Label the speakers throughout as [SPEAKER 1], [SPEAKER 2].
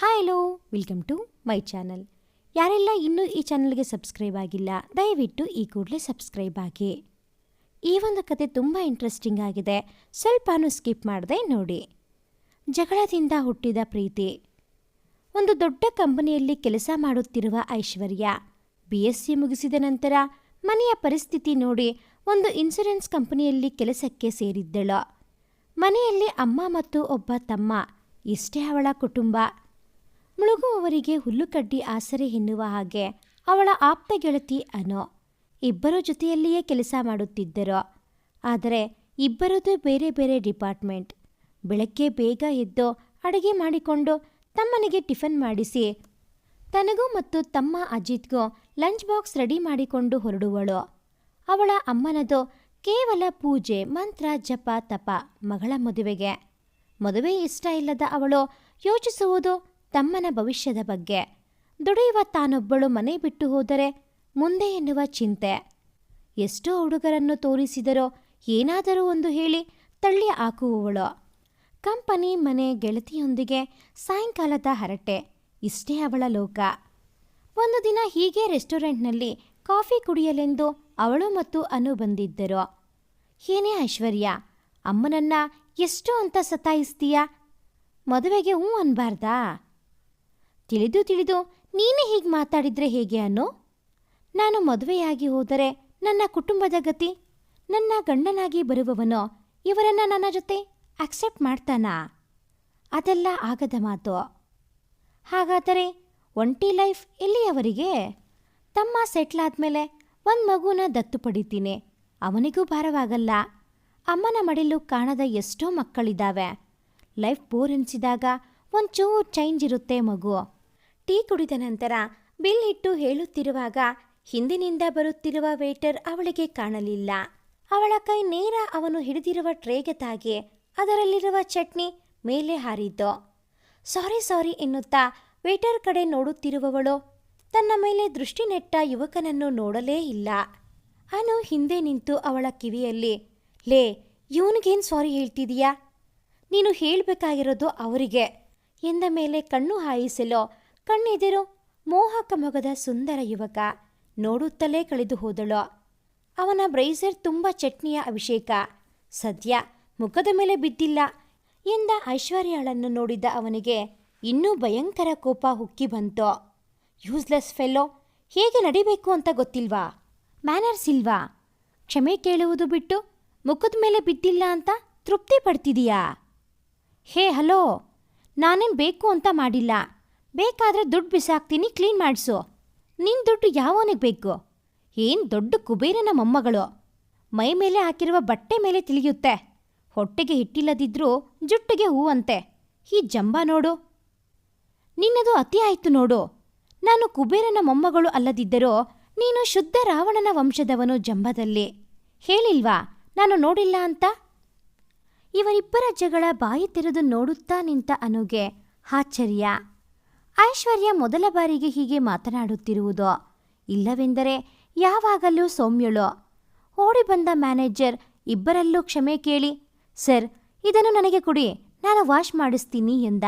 [SPEAKER 1] Hi hello welcome to my channel ಯಾರೆಲ್ಲ ಇನ್ನೂ ಈ ಚಾನಲ್ಗೆ ಸಬ್ಸ್ಕ್ರೈಬ್ ಆಗಿಲ್ಲ, ದಯವಿಟ್ಟು ಈ ಕೂಡಲೇ ಸಬ್ಸ್ಕ್ರೈಬ್ ಆಗಿ. ಈ ಒಂದು ಕತೆ ತುಂಬ ಇಂಟ್ರೆಸ್ಟಿಂಗ್ ಆಗಿದೆ. ಸ್ವಲ್ಪನೂ ಸ್ಕಿಪ್ ಮಾಡದೆ ನೋಡಿ. ಜಗಳದಿಂದ ಹುಟ್ಟಿದ ಪ್ರೀತಿ. ಒಂದು ದೊಡ್ಡ ಕಂಪನಿಯಲ್ಲಿ ಕೆಲಸ ಮಾಡುತ್ತಿರುವ ಐಶ್ವರ್ಯ ಬಿ ಎಸ್ ಸಿ ಮುಗಿಸಿದ ನಂತರ ಮನೆಯ ಪರಿಸ್ಥಿತಿ ನೋಡಿ ಒಂದು ಇನ್ಸೂರೆನ್ಸ್ ಕಂಪನಿಯಲ್ಲಿ ಕೆಲಸಕ್ಕೆ ಸೇರಿದ್ದಳು. ಮನೆಯಲ್ಲಿ ಅಮ್ಮ ಮತ್ತು ಒಬ್ಬ ತಮ್ಮ, ಇಷ್ಟೇ ಅವಳ ಕುಟುಂಬ. ಮುಳುಗುವವರಿಗೆ ಹುಲ್ಲುಕಡ್ಡಿ ಆಸರೆ ಎನ್ನುವ ಹಾಗೆ ಅವಳ ಆಪ್ತ ಗೆಳತಿ ಅನೋ. ಇಬ್ಬರ ಜೊತೆಯಲ್ಲಿಯೇ ಕೆಲಸ ಮಾಡುತ್ತಿದ್ದರು. ಆದರೆ ಇಬ್ಬರದು ಬೇರೆ ಬೇರೆ ಡಿಪಾರ್ಟ್ಮೆಂಟ್. ಬೆಳಗ್ಗೆ ಬೇಗ ಎದ್ದು ಅಡುಗೆ ಮಾಡಿಕೊಂಡು ತಮ್ಮನಿಗೆ ಟಿಫನ್ ಮಾಡಿಸಿ, ತನಗೂ ಮತ್ತು ತಮ್ಮ ಅಜಿತ್ಗೂ ಲಂಚ್ ಬಾಕ್ಸ್ ರೆಡಿ ಮಾಡಿಕೊಂಡು ಹೊರಡುವಳು. ಅವಳ ಅಮ್ಮನದು ಕೇವಲ ಪೂಜೆ, ಮಂತ್ರ, ಜಪ, ತಪ ಮಗಳ ಮದುವೆಗೆ. ಮದುವೆ ಇಷ್ಟ ಇಲ್ಲದ ಅವಳು ಯೋಚಿಸುವುದು ತಮ್ಮನ ಭವಿಷ್ಯದ ಬಗ್ಗೆ. ದುಡಿಯುವ ತಾನೊಬ್ಬಳು ಮನೆ ಬಿಟ್ಟು ಹೋದರೆ ಮುಂದೆ ಎನ್ನುವ ಚಿಂತೆ. ಎಷ್ಟೋ ಹುಡುಗರನ್ನು ತೋರಿಸಿದರೋ ಏನಾದರೂ ಒಂದು ಹೇಳಿ ತಳ್ಳಿ ಹಾಕುವವಳು. ಕಂಪನಿ, ಮನೆ, ಗೆಳತಿಯೊಂದಿಗೆ ಸಾಯಂಕಾಲದ ಹರಟೆ. ಇಷ್ಟೇ ಅವಳ ಲೋಕ. ಒಂದು ದಿನ ಹೀಗೆ ರೆಸ್ಟೋರೆಂಟ್ನಲ್ಲಿ ಕಾಫಿ ಕುಡಿಯಲೆಂದು ಅವಳು ಮತ್ತು ಅನು ಬಂದಿದ್ದರು. ಏನೇ ಐಶ್ವರ್ಯ, ಅಮ್ಮನನ್ನ ಎಷ್ಟು ಅಂತ ಸತಾಯಿಸ್ತೀಯಾ? ಮದುವೆಗೆ ಹ್ಞೂ ಅನ್ಬಾರ್ದಾ? ತಿಳಿದು ತಿಳಿದು ನೀನೇ ಹೀಗೆ ಮಾತಾಡಿದ್ರೆ ಹೇಗೆ ಅನ್ನೋ? ನಾನು ಮದುವೆಯಾಗಿ ಹೋದರೆ ನನ್ನ ಕುಟುಂಬದ ಗತಿ, ನನ್ನ ಗಂಡನಾಗಿ ಬರುವವನು ಇವರನ್ನ ನನ್ನ ಜೊತೆ ಅಕ್ಸೆಪ್ಟ್ ಮಾಡ್ತಾನಾ? ಅದೆಲ್ಲ ಆಗದ ಮಾತು. ಹಾಗಾದರೆ ಒಂಟಿ ಲೈಫ್ ಎಲ್ಲಿಯವರಿಗೆ ತಮ್ಮ ಸೆಟ್ಲ್ ಆದಮೇಲೆ ಒಂದು ಮಗುನ ದತ್ತು ಪಡಿತೀನಿ. ಅವನಿಗೂ ಭಾರವಾಗಲ್ಲ. ಅಮ್ಮನ ಮಡಿಲು ಕಾಣದ ಎಷ್ಟೋ ಮಕ್ಕಳಿದ್ದಾವೆ ಲೈಫ್ ಬೋರ್ ಎನಿಸಿದಾಗ ಒಂಚೂರು ಚೇಂಜ್ ಇರುತ್ತೆ ಮಗು. ಟೀ ಕುಡಿದ ನಂತರ ಬಿಲ್ ಇಟ್ಟು ಹೇಳುತ್ತಿರುವಾಗ ಹಿಂದಿನಿಂದ ಬರುತ್ತಿರುವ ವೇಟರ್ ಅವಳಿಗೆ ಕಾಣಲಿಲ್ಲ. ಅವಳ ಕೈ ನೇರ ಅವನು ಹಿಡಿದಿರುವ ಟ್ರೇಗೆ ತಾಗಿ ಅದರಲ್ಲಿರುವ ಚಟ್ನಿ ಮೇಲೆ ಹಾರಿದ್ದು. ಸಾರಿ ಸಾರಿ ಎನ್ನುತ್ತಾ ವೇಟರ್ ಕಡೆ ನೋಡುತ್ತಿರುವವಳು ತನ್ನ ಮೇಲೆ ದೃಷ್ಟಿ ನೆಟ್ಟ ಯುವಕನನ್ನು ನೋಡಲೇ ಇಲ್ಲ. ಅನು ಹಿಂದೆ ನಿಂತು ಅವಳ ಕಿವಿಯಲ್ಲಿ, ಲೇ, ಇವನಿಗೇನು ಸಾರಿ ಹೇಳ್ತಿದೀಯಾ? ನೀನು ಹೇಳಬೇಕಾಗಿರೋದು ಅವರಿಗೆ ಎಂದ ಮೇಲೆ ಕಣ್ಣು ಹಾಯಿಸಲು ಕಣ್ಣೆದಿರು ಮೋಹಕ ಮೊಗದ ಸುಂದರ ಯುವಕ ನೋಡುತ್ತಲೇ ಕಳೆದು ಹೋದಳು. ಅವನ ಬ್ರೈಸರ್ ತುಂಬ ಚಟ್ನಿಯ ಅಭಿಷೇಕ. ಸದ್ಯ ಮುಖದ ಮೇಲೆ ಬಿದ್ದಿಲ್ಲ ಎಂದ ಐಶ್ವರ್ಯಾಳನ್ನು ನೋಡಿದ ಅವನಿಗೆ ಇನ್ನೂ ಭಯಂಕರ ಕೋಪ ಹುಕ್ಕಿ ಬಂತು. ಯೂಸ್ಲೆಸ್ ಫೆಲ್ಲೋ, ಹೇಗೆ ನಡಿಬೇಕು ಅಂತ ಗೊತ್ತಿಲ್ವಾ? ಮ್ಯಾನರ್ಸ್ ಇಲ್ವಾ? ಕ್ಷಮೆ ಕೇಳುವುದು ಬಿಟ್ಟು ಮುಖದ ಮೇಲೆ ಬಿದ್ದಿಲ್ಲ ಅಂತ ತೃಪ್ತಿ ಪಡ್ತಿದೀಯಾ ಹೇ, ಹಲೋ, ನಾನೇನು ಬೇಕು ಅಂತ ಮಾಡಿಲ್ಲ. ಬೇಕಾದರೆ ದುಡ್ಡು ಬಿಸಾಕ್ತೀನಿ ಕ್ಲೀನ್ ಮಾಡಿಸು. ನಿನ್ನ ದುಡ್ಡು ಯಾವನಿಗೆ ಬೇಕು? ಏನು ದೊಡ್ಡ ಕುಬೇರನ ಮೊಮ್ಮಗಳು? ಮೈ ಮೇಲೆ ಹಾಕಿರುವ ಬಟ್ಟೆ ಮೇಲೆ ತಿಳಿಯುತ್ತೆ. ಹೊಟ್ಟೆಗೆ ಹಿಟ್ಟಿಲ್ಲದಿದ್ರೂ ಜುಟ್ಟಿಗೆ ಹೂವಂತೆ. ಈ ಜಂಬ ನೋಡು. ನಿನ್ನದು ಅತಿ ಆಯ್ತು ನೋಡು. ನಾನು ಕುಬೇರನ ಮೊಮ್ಮಗಳು ಅಲ್ಲದಿದ್ದರೂ ನೀನು ಶುದ್ಧ ರಾವಣನ ವಂಶದವನು ಜಂಬದಲ್ಲಿ. ಹೇಳಿಲ್ವಾ? ನಾನು ನೋಡಿಲ್ಲ ಅಂತ? ಇವರಿಬ್ಬರ ಜಗಳ ಬಾಯಿ ತೆರೆದು ನೋಡುತ್ತಾ ನಿಂತ ಅನುಗೆ. ಆಶ್ಚರ್ಯ. ಐಶ್ವರ್ಯ ಮೊದಲ ಬಾರಿಗೆ ಹೀಗೆ ಮಾತನಾಡುತ್ತಿರುವುದು. ಇಲ್ಲವೆಂದರೆ ಯಾವಾಗಲೂ ಸೌಮ್ಯಳು. ಓಡಿ ಬಂದ ಮ್ಯಾನೇಜರ್ ಇಬ್ಬರಲ್ಲೂ ಕ್ಷಮೆ ಕೇಳಿ, ಸರ್, ಇದನ್ನು ನನಗೆ ಕೊಡಿ, ನಾನು ವಾಶ್ ಮಾಡಿಸ್ತೀನಿ ಎಂದ.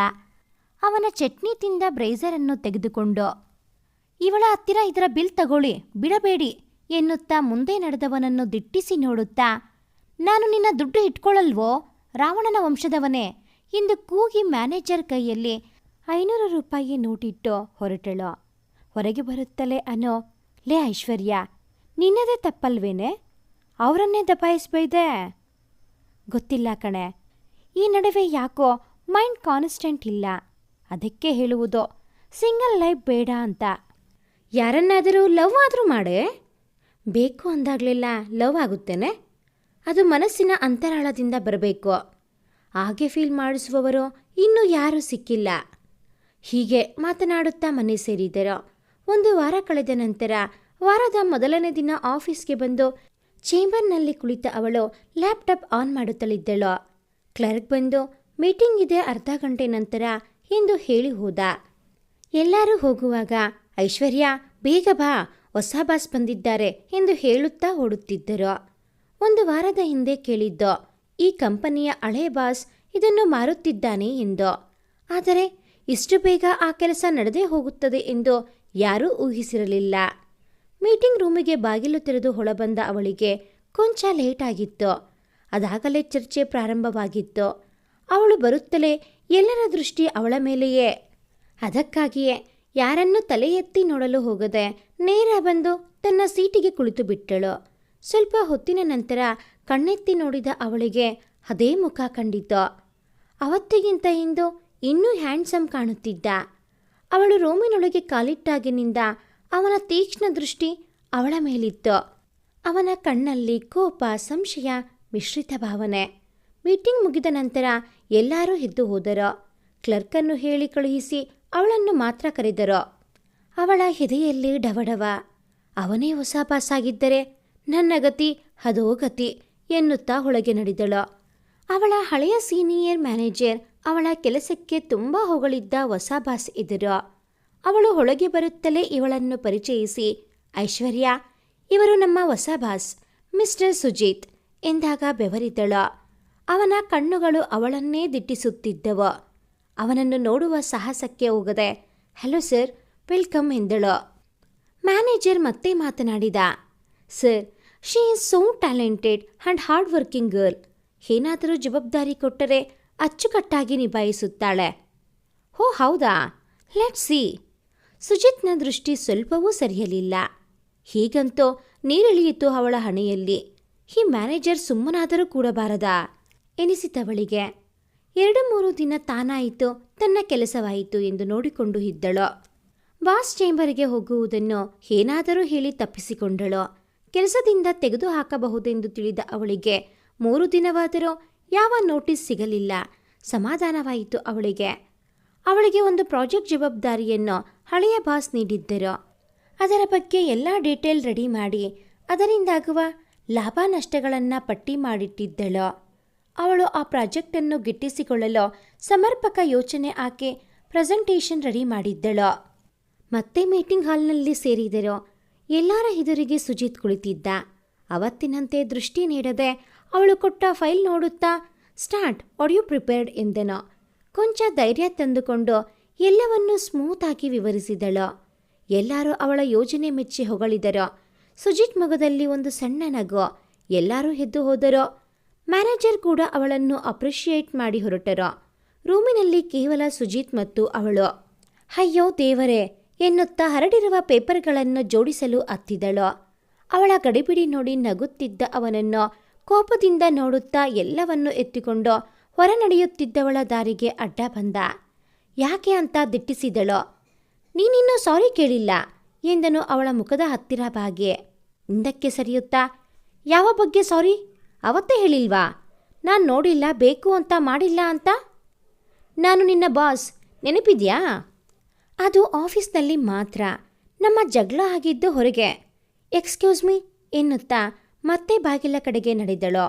[SPEAKER 1] ಅವನ ಚಟ್ನಿ ತಿಂದ ಬ್ರೇಸರನ್ನು ತೆಗೆದುಕೊಂಡು, ಇವಳ ಹತ್ತಿರ ಇದರ ಬಿಲ್ ತಗೊಳ್ಳಿ, ಬಿಡಬೇಡಿ ಎನ್ನುತ್ತಾ ಮುಂದೆ ನಡೆದವನನ್ನು ದಿಟ್ಟಿಸಿ ನೋಡುತ್ತಾ, ನಾನು ನಿನ್ನ ದುಡ್ಡು ಇಟ್ಕೊಳ್ಳಲ್ವೋ ರಾವಣನ ವಂಶದವನೇ ಎಂದು ಕೂಗಿ ಮ್ಯಾನೇಜರ್ ಕೈಯಲ್ಲಿ ಐನೂರು ರೂಪಾಯಿ ನೋಟಿಟ್ಟು ಹೊರಟಳು. ಹೊರಗೆ ಬರುತ್ತಲೇ ಅನ್ನೋ ಲೇ ಐಶ್ವರ್ಯ, ನಿನ್ನದೇ ತಪ್ಪಲ್ವೇನೆ? ಅವರನ್ನೇ ದಬಾಯಿಸ್ಬೈದೆ ಗೊತ್ತಿಲ್ಲ ಕಣೆ. ಈ ನಡುವೆ ಯಾಕೋ ಮೈಂಡ್ ಕಾನ್ಸ್ಟೆಂಟ್ ಇಲ್ಲ. ಅದಕ್ಕೆ ಹೇಳುವುದು ಸಿಂಗಲ್ ಲೈಫ್ ಬೇಡ ಅಂತ. ಯಾರನ್ನಾದರೂ ಲವ್ ಆದರೂ ಮಾಡೆ. ಬೇಕು ಅಂದಾಗಲೆಲ್ಲ ಲವ್ ಆಗುತ್ತೇನೆ. ಅದು ಮನಸ್ಸಿನ ಅಂತರಾಳದಿಂದ ಬರಬೇಕು. ಹಾಗೆ ಫೀಲ್ ಮಾಡಿಸುವವರು ಇನ್ನೂ ಯಾರೂ ಸಿಕ್ಕಿಲ್ಲ. ಹೀಗೆ ಮಾತನಾಡುತ್ತಾ ಮನೆ ಸೇರಿದರು. ಒಂದು ವಾರ ಕಳೆದ ನಂತರ ವಾರದ ಮೊದಲನೇ ದಿನ ಆಫೀಸ್ಗೆ ಬಂದು ಚೇಂಬರ್ನಲ್ಲಿ ಕುಳಿತ ಅವಳು ಲ್ಯಾಪ್ಟಾಪ್ ಆನ್ ಮಾಡುತ್ತಲಿದ್ದಳು. ಕ್ಲರ್ಕ್ ಬಂದು, ಮೀಟಿಂಗ್ ಇದೆ ಅರ್ಧ ಗಂಟೆ ನಂತರ ಎಂದು ಹೇಳಿ ಹೋದ. ಎಲ್ಲರೂ ಹೋಗುವಾಗ, ಐಶ್ವರ್ಯ, ಬೇಗ ಬಾ, ಹೊಸ ಬಾಸ್ ಬಂದಿದ್ದಾರೆ ಎಂದು ಹೇಳುತ್ತಾ ಓಡುತ್ತಿದ್ದರು. ಒಂದು ವಾರದ ಹಿಂದೆ ಕೇಳಿದ್ದೋ, ಈ ಕಂಪನಿಯ ಹಳೆ ಬಾಸ್ ಇದನ್ನು ಮಾರುತ್ತಿದ್ದಾನೆ ಎಂದು. ಆದರೆ ಇಷ್ಟು ಬೇಗ ಆ ಕೆಲಸ ನಡೆದೇ ಹೋಗುತ್ತದೆ ಎಂದು ಯಾರೂ ಊಹಿಸಿರಲಿಲ್ಲ. ಮೀಟಿಂಗ್ ರೂಮಿಗೆ ಬಾಗಿಲು ತೆರೆದು ಹೊಳಬಂದ ಅವಳಿಗೆ ಕೊಂಚ ಲೇಟ್ ಆಗಿತ್ತು ಅದಾಗಲೇ ಚರ್ಚೆ ಪ್ರಾರಂಭವಾಗಿತ್ತು. ಅವಳು ಬರುತ್ತಲೇ ಎಲ್ಲರ ದೃಷ್ಟಿ ಅವಳ ಮೇಲೆಯೇ. ಅದಕ್ಕಾಗಿಯೇ ಯಾರನ್ನೂ ತಲೆ ಎತ್ತಿ ನೋಡಲು ಹೋಗದೆ ನೇರ ಬಂದು ತನ್ನ ಸೀಟಿಗೆ ಕುಳಿತು ಬಿಟ್ಟಳು ಸ್ವಲ್ಪ ಹೊತ್ತಿನ ನಂತರ ಕಣ್ಣೆತ್ತಿ ನೋಡಿದ ಅವಳಿಗೆ ಅದೇ ಮುಖ ಕಂಡಿತು. ಅವತ್ತಿಗಿಂತ ಇಂದು ಇನ್ನೂ ಹ್ಯಾಂಡ್ಸಮ್ ಕಾಣುತ್ತಿದ್ದ. ಅವಳು ರೋಮಿನೊಳಗೆ ಕಾಲಿಟ್ಟಾಗಿನಿಂದ ಅವನ ತೀಕ್ಷ್ಣ ದೃಷ್ಟಿ ಅವಳ ಮೇಲಿತ್ತು. ಅವನ ಕಣ್ಣಲ್ಲಿ ಕೋಪ, ಸಂಶಯ, ಮಿಶ್ರಿತ ಭಾವನೆ. ಮೀಟಿಂಗ್ ಮುಗಿದ ನಂತರ ಎಲ್ಲರೂ ಎದ್ದು ಹೋದರು. ಕ್ಲರ್ಕನ್ನು ಹೇಳಿ ಕಳುಹಿಸಿ ಅವಳನ್ನು ಮಾತ್ರ ಕರೆದರು. ಅವಳ ಹೆದೆಯಲ್ಲಿ ಡವಡವ, ಅವನೇ ಹೊಸ ಪಾಸಾಗಿದ್ದರೆ ನನ್ನ ಗತಿ, ಅದೋ ಗತಿ, ಎನ್ನುತ್ತಾ ಒಳಗೆ ನಡೆದಳು. ಅವಳ ಹಳೆಯ ಸೀನಿಯರ್ ಮ್ಯಾನೇಜರ್ ಅವಳ ಕೆಲಸಕ್ಕೆ ತುಂಬ ಹೊಗಳಿದ್ದ ಹೊಸ ಬಾಸ್ ಎದುರು ಅವಳು ಒಳಗೆ ಬರುತ್ತಲೇ ಇವಳನ್ನು ಪರಿಚಯಿಸಿ, ಐಶ್ವರ್ಯ, ಇವರು ನಮ್ಮ ಹೊಸ ಬಾಸ್, ಮಿಸ್ಟರ್ ಸುಜಿತ್, ಎಂದಾಗ ಬೆವರಿದಳು. ಅವನ ಕಣ್ಣುಗಳು ಅವಳನ್ನೇ ದಿಟ್ಟಿಸುತ್ತಿದ್ದವು. ಅವನನ್ನು ನೋಡುವ ಸಾಹಸಕ್ಕೆ ಹೋಗದೆ, ಹಲೋ ಸರ್, ವೆಲ್ಕಮ್, ಎಂದಳು. ಮ್ಯಾನೇಜರ್ ಮತ್ತೆ ಮಾತನಾಡಿದ, sir, she is so talented and hard working girl. ಏನಾದರೂ ಜವಾಬ್ದಾರಿ ಕೊಟ್ಟರೆ ಅಚ್ಚುಕಟ್ಟಾಗಿ ನಿಭಾಯಿಸುತ್ತಾಳೆ. ಹೋ, ಹೌದಾ? ಲೆಟ್ ಸಿ ಸುಜಿತ್ನ ದೃಷ್ಟಿ ಸ್ವಲ್ಪವೂ ಸರಿಯಲಿಲ್ಲ. ಹೀಗಂತೂ ನೀರಿಳಿಯಿತು ಅವಳ ಹಣೆಯಲ್ಲಿ. ಈ ಮ್ಯಾನೇಜರ್ ಸುಮ್ಮನಾದರೂ ಕೂಡಬಾರದಾ? ಎನಿಸಿತವಳಿಗೆ. ಎರಡು ಮೂರು ದಿನ ತಾನಾಯಿತು, ತನ್ನ ಕೆಲಸವಾಯಿತು ಎಂದು ನೋಡಿಕೊಂಡು ಇದ್ದಳು. ಬಾಸ್ ಚೇಂಬರ್ಗೆ ಹೋಗುವುದನ್ನು ಏನಾದರೂ ಹೇಳಿ ತಪ್ಪಿಸಿಕೊಂಡಳು. ಕೆಲಸದಿಂದ ತೆಗೆದು ಹಾಕಬಹುದೆಂದು ತಿಳಿದ ಅವಳಿಗೆ ಮೂರು ದಿನವಾದರೂ ಯಾವ ನೋಟಿಸ್ ಸಿಗಲಿಲ್ಲ. ಸಮಾಧಾನವಾಯಿತು ಅವಳಿಗೆ. ಅವಳಿಗೆ ಒಂದು ಪ್ರಾಜೆಕ್ಟ್ ಜವಾಬ್ದಾರಿಯನ್ನು ಹಳೆಯ ಬಾಸ್ ನೀಡಿದ್ದರು. ಅದರ ಬಗ್ಗೆ ಎಲ್ಲ ಡೀಟೇಲ್ ರೆಡಿ ಮಾಡಿ ಅದರಿಂದಾಗುವ ಲಾಭ ನಷ್ಟಗಳನ್ನು ಪಟ್ಟಿ ಮಾಡಿಟ್ಟಿದ್ದಳು. ಅವಳು ಆ ಪ್ರಾಜೆಕ್ಟನ್ನು ಗಿಟ್ಟಿಸಿಕೊಳ್ಳಲು ಸಮರ್ಪಕ ಯೋಚನೆ ಆಕೆ ಪ್ರೆಸೆಂಟೇಷನ್ ರೆಡಿ ಮಾಡಿದ್ದಳು. ಮತ್ತೆ ಮೀಟಿಂಗ್ ಹಾಲ್ನಲ್ಲಿ ಸೇರಿದರು. ಎಲ್ಲರ ಎದುರಿಗೆ ಸುಜಿತ್ ಕುಳಿತಿದ್ದ. ಅವತ್ತಿನಂತೆ ದೃಷ್ಟಿ ನೀಡದೆ ಅವಳು ಕೊಟ್ಟ ಫೈಲ್ ನೋಡುತ್ತಾ, ಸ್ಟಾರ್ಟ್, ಆರ್ ಯು ಪ್ರಿಪೇರ್ಡ್? ಎಂದನು. ಕೊಂಚ ಧೈರ್ಯ ತಂದುಕೊಂಡು ಎಲ್ಲವನ್ನೂ ಆಗಿ ವಿವರಿಸಿದಳು. ಎಲ್ಲರೂ ಅವಳ ಯೋಜನೆ ಮೆಚ್ಚಿ ಹೊಗಳಿದರು. ಸುಜಿತ್ ಮಗದಲ್ಲಿ ಒಂದು ಸಣ್ಣ ನಗು. ಎಲ್ಲರೂ ಎದ್ದು ಹೋದರು. ಮ್ಯಾನೇಜರ್ ಕೂಡ ಅವಳನ್ನು ಅಪ್ರಿಷಿಯೇಟ್ ಮಾಡಿ ಹೊರಟರು. ರೂಮಿನಲ್ಲಿ ಕೇವಲ ಸುಜಿತ್ ಮತ್ತು ಅವಳು. ಅಯ್ಯೋ ದೇವರೇ! ಎನ್ನುತ್ತಾ ಹರಡಿರುವ ಪೇಪರ್ಗಳನ್ನು ಜೋಡಿಸಲು ಅತ್ತಿದಳು. ಅವಳ ಗಡಿಬಿಡಿ ನೋಡಿ ನಗುತ್ತಿದ್ದ ಅವನನ್ನು ಕೋಪದಿಂದ ನೋಡುತ್ತಾ ಎಲ್ಲವನ್ನು ಎತ್ತಿಕೊಂಡು ಹೊರ ನಡೆಯುತ್ತಿದ್ದವಳ ದಾರಿಗೆ ಅಡ್ಡ ಬಂದ. ಯಾಕೆ ಅಂತ ದಿಟ್ಟಿಸಿದಳು? ನೀನಿನ್ನೂ ಸಾರಿ ಕೇಳಿಲ್ಲ, ಎಂದನು ಅವಳ ಮುಖದ ಹತ್ತಿರ ಬಾಗೆ. ಹಿಂದಕ್ಕೆ ಸರಿಯುತ್ತಾ? ಯಾವ ಬಗ್ಗೆ ಸಾರಿ? ಅವತ್ತೇ ಹೇಳಿಲ್ವಾ? ನಾನು ನೋಡಿಲ್ಲ, ಬೇಕು ಅಂತ ಮಾಡಿಲ್ಲ ಅಂತ? ನಾನು ನಿನ್ನ ಬಾಸ್, ನೆನಪಿದ್ಯಾ? ಅದು ಆಫೀಸ್ನಲ್ಲಿ ಮಾತ್ರ. ನಮ್ಮ ಜಗಳ ಆಗಿದ್ದು ಹೊರಗೆ. ಎಕ್ಸ್ಕ್ಯೂಸ್ ಮೀ, ಎನ್ನುತ್ತಾ ಮತ್ತೆ ಬಾಗಿಲ ಕಡೆಗೆ ನಡೆದಳು.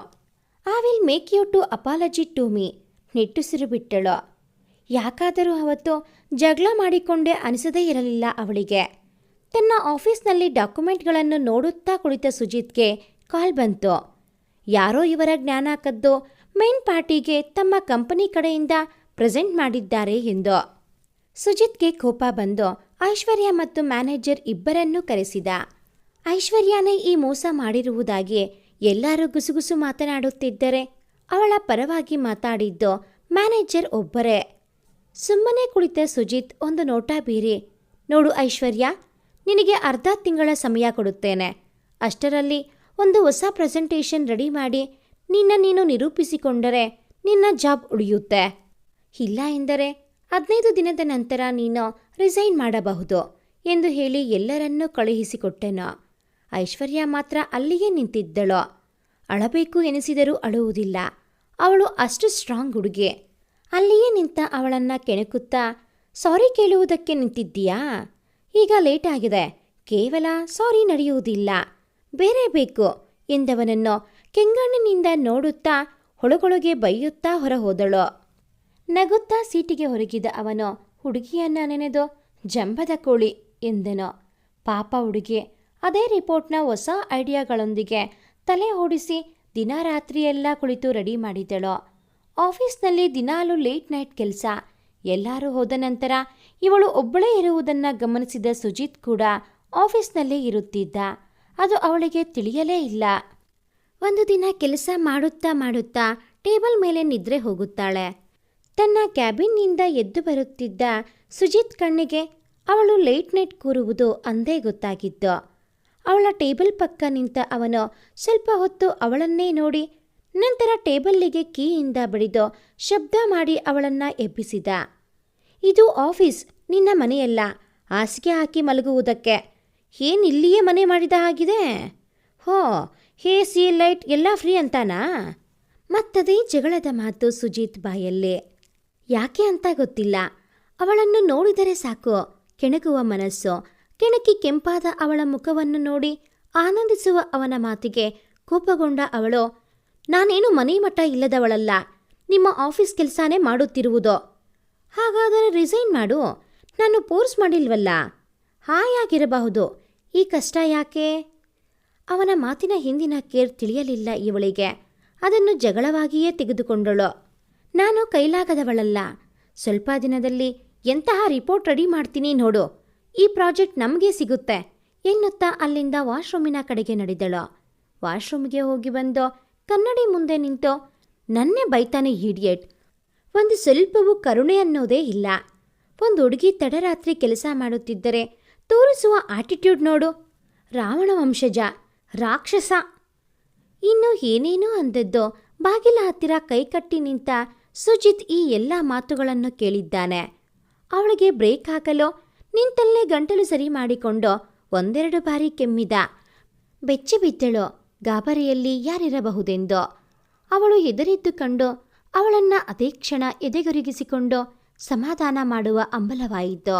[SPEAKER 1] I will make you to apology to me, ನಿಟ್ಟುಸಿರು ಬಿಟ್ಟಳು. ಯಾಕಾದರೂ ಅವತ್ತು ಜಗಳ ಮಾಡಿಕೊಂಡೇ ಅನಿಸದೇ ಇರಲಿಲ್ಲ ಅವಳಿಗೆ. ತನ್ನ ಆಫೀಸ್ನಲ್ಲಿ ಡಾಕ್ಯುಮೆಂಟ್ಗಳನ್ನು ನೋಡುತ್ತಾ ಕುಳಿತ ಸುಜಿತ್ಗೆ ಕಾಲ್ ಬಂತು. ಯಾರೋ ಇವರ ಜ್ಞಾನ ಕದ್ದು ಮೇನ್ ಪಾರ್ಟಿಗೆ ತಮ್ಮ ಕಂಪನಿ ಕಡೆಯಿಂದ ಪ್ರೆಸೆಂಟ್ ಮಾಡಿದ್ದಾರೆ ಎಂದು. ಸುಜಿತ್ಗೆ ಕೋಪ ಬಂದು ಐಶ್ವರ್ಯ ಮತ್ತು ಮ್ಯಾನೇಜರ್ ಇಬ್ಬರನ್ನೂ ಕರೆಸಿದ. ಐಶ್ವರ್ಯನೇ ಈ ಮೋಸ ಮಾಡಿರುವುದಾಗಿ ಎಲ್ಲರೂ ಗುಸುಗುಸು ಮಾತನಾಡುತ್ತಿದ್ದರೆ ಅವಳ ಪರವಾಗಿ ಮಾತಾಡಿದ್ದು ಮ್ಯಾನೇಜರ್ ಒಬ್ಬರೇ. ಸುಮ್ಮನೆ ಕುಳಿತ ಸುಜಿತ್ ಒಂದು ನೋಟ ಬೀರಿ, ನೋಡು ಐಶ್ವರ್ಯ, ನಿನಗೆ ಅರ್ಧ ತಿಂಗಳ ಸಮಯ ಕೊಡುತ್ತೇನೆ. ಅಷ್ಟರಲ್ಲಿ ಒಂದು ಹೊಸ ಪ್ರೆಸೆಂಟೇಷನ್ ರೆಡಿ ಮಾಡಿ ನಿನ್ನ ನೀನು ನಿರೂಪಿಸಿಕೊಂಡರೆ ನಿನ್ನ ಜಾಬ್ ಉಳಿಯುತ್ತೆ. ಇಲ್ಲ ಎಂದರೆ ಹದಿನೈದು ದಿನದ ನಂತರ ನೀನು ರಿಸೈನ್ ಮಾಡಬಹುದು ಎಂದು ಹೇಳಿ ಎಲ್ಲರನ್ನೂ ಕಳುಹಿಸಿಕೊಟ್ಟೆನು. ಐಶ್ವರ್ಯ ಮಾತ್ರ ಅಲ್ಲಿಯೇ ನಿಂತಿದ್ದಳು. ಅಳಬೇಕು ಎನಿಸಿದರೂ ಅಳುವುದಿಲ್ಲ. ಅವಳು ಅಷ್ಟು ಸ್ಟ್ರಾಂಗ್ ಹುಡುಗಿ. ಅಲ್ಲಿಯೇ ನಿಂತ ಅವಳನ್ನು ಕೆಣಕುತ್ತಾ ಸಾರಿ ಕೇಳುವುದಕ್ಕೆ ನಿಂತಿದ್ದೀಯಾ? ಈಗ ಲೇಟ್ ಆಗಿದೆ. ಕೇವಲ ಸಾರಿ ನಡೆಯುವುದಿಲ್ಲ. ಬೇರೆ ಬೇಕು, ಎಂದವನನ್ನು ಕೆಂಗಣ್ಣಿನಿಂದ ನೋಡುತ್ತಾ ಹೊಳಗೊಳಗೆ ಬೈಯುತ್ತಾ ಹೊರಹೋದಳು. ನಗುತ್ತಾ ಸೀಟಿಗೆ ಹೊರಗಿದ ಅವನು ಹುಡುಗಿಯನ್ನ ನೆನೆದು, ಜಂಬದ ಕೋಳಿ, ಎಂದನು. ಪಾಪ ಹುಡುಗಿ ಅದೇ ರಿಪೋರ್ಟ್ನ ಹೊಸ ಐಡಿಯಾಗಳೊಂದಿಗೆ ತಲೆ ಓಡಿಸಿ ದಿನ ರಾತ್ರಿಯೆಲ್ಲ ಕುಳಿತು ರೆಡಿ ಮಾಡಿದ್ದಳು ಆಫೀಸ್ನಲ್ಲಿ ದಿನಾಲು ಲೇಟ್ ನೈಟ್ ಕೆಲಸ. ಎಲ್ಲರೂ ಹೋದ ನಂತರ ಇವಳು ಒಬ್ಬಳೇ ಇರುವುದನ್ನು ಗಮನಿಸಿದ ಸುಜಿತ್ ಕೂಡ ಆಫೀಸ್ನಲ್ಲಿ ಇರುತ್ತಿದ್ದ. ಅದು ಅವಳಿಗೆ ತಿಳಿಯಲೇ ಇಲ್ಲ. ಒಂದು ದಿನ ಕೆಲಸ ಮಾಡುತ್ತಾ ಮಾಡುತ್ತಾ ಟೇಬಲ್ ಮೇಲೆ ನಿದ್ರೆ ಹೋಗುತ್ತಾಳೆ. ತನ್ನ ಕ್ಯಾಬಿನ್ನಿಂದ ಎದ್ದು ಬರುತ್ತಿದ್ದ ಸುಜಿತ್ ಕಣ್ಣಿಗೆ ಅವಳು ಲೇಟ್ ನೈಟ್ ಕೂರುವುದು ಅಂದೇ ಗೊತ್ತಾಗಿದ್ದು ಅವಳ ಟೇಬಲ್ ಪಕ್ಕ ನಿಂತ ಅವನು ಸ್ವಲ್ಪ ಹೊತ್ತು ಅವಳನ್ನೇ ನೋಡಿ ನಂತರ ಟೇಬಲ್ಲಿಗೆ ಕೀಯಿಂದ ಬಡಿದು ಶಬ್ದ ಮಾಡಿ ಅವಳನ್ನ ಎಬ್ಬಿಸಿದ. ಇದು ಆಫೀಸ್, ನಿನ್ನ ಮನೆಯಲ್ಲ. ಹಾಸಿಗೆ ಹಾಕಿ ಮಲಗುವುದಕ್ಕೆ. ಏನಿಲ್ಲಿಯೇ ಮನೆ ಮಾಡಿದ ಹಾಗಿದೆ? ಹೋ, ಹೇ ಸಿ ಲೈಟ್, ಎಲ್ಲ ಫ್ರೀ ಅಂತಾನಾ? ಮತ್ತದೇ ಜಗಳದ ಮಾತು ಸುಜಿತ್ ಬಾಯಲ್ಲಿ. ಯಾಕೆ ಅಂತ ಗೊತ್ತಿಲ್ಲ. ಅವಳನ್ನು ನೋಡಿದರೆ ಸಾಕು, ಕೆಣಕುವ ಮನಸ್ಸು. ಕೆಣಕಿ ಕೆಂಪಾದ ಅವಳ ಮುಖವನ್ನು ನೋಡಿ ಆನಂದಿಸುವ ಅವನ ಮಾತಿಗೆ ಕೋಪಗೊಂಡ ಅವಳು, ನಾನೇನು ಮನೆ ಮಠ ಇಲ್ಲದವಳಲ್ಲ, ನಿಮ್ಮ ಆಫೀಸ್ ಕೆಲಸನೇ ಮಾಡುತ್ತಿರುವುದು. ಹಾಗಾದರೆ ರಿಸೈನ್ ಮಾಡು, ನಾನು ಪೋರ್ಸ್ ಮಾಡಿಲ್ವಲ್ಲ? ಹಾಯಾಗಿರಬಹುದು, ಈ ಕಷ್ಟ ಯಾಕೆ? ಅವನ ಮಾತಿನ ಹಿಂದಿನ ಕೇರ್ ತಿಳಿಯಲಿಲ್ಲ ಇವಳಿಗೆ, ಅದನ್ನು ಜಗಳವಾಗಿಯೇ ತೆಗೆದುಕೊಂಡಳು. ನಾನು ಕೈಲಾಗದವಳಲ್ಲ, ಸ್ವಲ್ಪ ದಿನದಲ್ಲಿ ಎಂತಹ ರಿಪೋರ್ಟ್ ರೆಡಿ ಮಾಡ್ತೀನಿ ನೋಡು ಈ ಪ್ರಾಜೆಕ್ಟ್ ನಮಗೆ ಸಿಗುತ್ತೆ ಎನ್ನುತ್ತಾ ಅಲ್ಲಿಂದ ವಾಶ್ರೂಮಿನ ಕಡೆಗೆ ನಡೆದಳು. ವಾಶ್ರೂಮ್ಗೆ ಹೋಗಿ ಬಂದು ಕನ್ನಡಿ ಮುಂದೆ ನಿಂತು ನನ್ನೇ ಬೈತಾನೆ ಈಡಿಯೇಟ್. ಒಂದು ಸ್ವಲ್ಪವೂ ಕರುಣೆ ಅನ್ನೋದೇ ಇಲ್ಲ. ಒಂದು ಹುಡುಗಿ ತಡರಾತ್ರಿ ಕೆಲಸ ಮಾಡುತ್ತಿದ್ದರೆ ತೋರಿಸುವ ಆಟಿಟ್ಯೂಡ್ ನೋಡು. ರಾವಣ ವಂಶಜ, ರಾಕ್ಷಸ. ಇನ್ನು ಏನೇನೋ ಅಂದದ್ದು ಬಾಗಿಲ ಹತ್ತಿರ ಕೈಕಟ್ಟಿ ನಿಂತ ಸುಜಿತ್ ಈ ಎಲ್ಲ ಮಾತುಗಳನ್ನು ಕೇಳಿದ್ದಾನೆ. ಅವಳಿಗೆ ಬ್ರೇಕ್ ಹಾಕಲು ನಿಂತಲ್ಲೇ ಗಂಟಲು ಸರಿ ಮಾಡಿಕೊಂಡು ಒಂದೆರಡು ಬಾರಿ ಕೆಮ್ಮಿದ. ಬೆಚ್ಚಿ ಬಿದ್ದಳು. ಗಾಬರಿಯಲ್ಲಿ ಯಾರಿರಬಹುದೆಂದು. ಅವಳು ಎದುರಿದ್ದು ಕಂಡು ಅವಳನ್ನ ಅದೇ ಕ್ಷಣ ಎದೆಗೊರಗಿಸಿಕೊಂಡು ಸಮಾಧಾನ ಮಾಡುವ ಅಂಬಲವಾಯಿತು.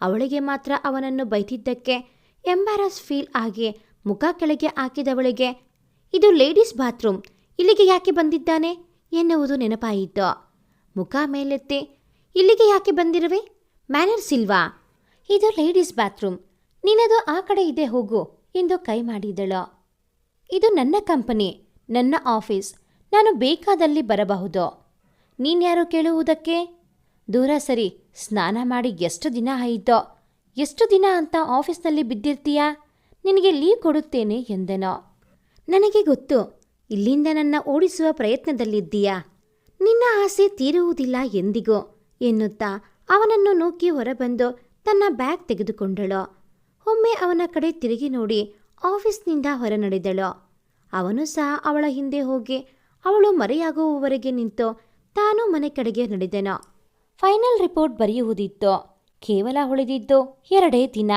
[SPEAKER 1] ಅವಳಿಗೆ ಮಾತ್ರ ಅವನನ್ನು ಬೈತಿದ್ದಕ್ಕೆ ಎಂಬಾರಸ್ ಫೀಲ್ ಆಗಿ ಮುಖ ಕೆಳಗೆ ಹಾಕಿದವಳಿಗೆ, ಇದು ಲೇಡೀಸ್ ಬಾತ್ರೂಮ್, ಇಲ್ಲಿಗೆ ಯಾಕೆ ಬಂದಿದ್ದಾನೆ? ಎನ್ನುವುದು ನೆನಪಾಯಿತು. ಮುಖ ಮೇಲೆತ್ತಿ, ಇಲ್ಲಿಗೆ ಯಾಕೆ ಬಂದಿರುವೆ? ಮ್ಯಾನರ್ಸ್ ಇಲ್ವಾ? ಇದು ಲೇಡೀಸ್ ಬಾತ್ರೂಮ್ ನಿನ್ನದು ಆ ಕಡೆ ಇದೆ ಹೋಗು ಎಂದು ಕೈ ಮಾಡಿದಳು. ಇದು ನನ್ನ ಕಂಪನಿ ನನ್ನ ಆಫೀಸ್ ನಾನು ಬೇಕಾದಲ್ಲಿ ಬರಬಹುದು. ನೀನ್ಯಾರು ಕೇಳುವುದಕ್ಕೆ? ದೂರ ಸರಿ, ಸ್ನಾನ ಮಾಡಿ ಎಷ್ಟು ದಿನ ಆಯಿತೋ? ಎಷ್ಟು ದಿನ ಅಂತ ಆಫೀಸ್ನಲ್ಲಿ ಬಿದ್ದಿರ್ತೀಯಾ? ನಿನಗೆ ಲೀವ್ ಕೊಡುತ್ತೇನೆ ಎಂದೆನೋ. ನನಗೆ ಗೊತ್ತು, ಇಲ್ಲಿಂದ ನನ್ನ ಓಡಿಸುವ ಪ್ರಯತ್ನದಲ್ಲಿದ್ದೀಯಾ? ನಿನ್ನ ಆಸೆ ತೀರುವುದಿಲ್ಲ ಎಂದಿಗೂ ಎನ್ನುತ್ತಾ ಅವನನ್ನು ನೂಕಿ ಹೊರಬಂದು ತನ್ನ ಬ್ಯಾಗ್ ತೆಗೆದುಕೊಂಡಳು. ಒಮ್ಮೆ ಅವನ ಕಡೆ ತಿರುಗಿ ನೋಡಿ ಆಫೀಸ್ನಿಂದ ಹೊರ ನಡೆದಳು ಅವನು ಸಹ ಅವಳ ಹಿಂದೆ ಹೋಗಿ ಅವಳು ಮರೆಯಾಗುವವರೆಗೆ ನಿಂತು ತಾನು ಮನೆ ಕಡೆಗೆ ನಡೆದನು. ಫೈನಲ್ ರಿಪೋರ್ಟ್ ಬರೆಯುವುದಿತ್ತು. ಕೇವಲ ಉಳಿದಿದ್ದು ಎರಡೇ ದಿನ.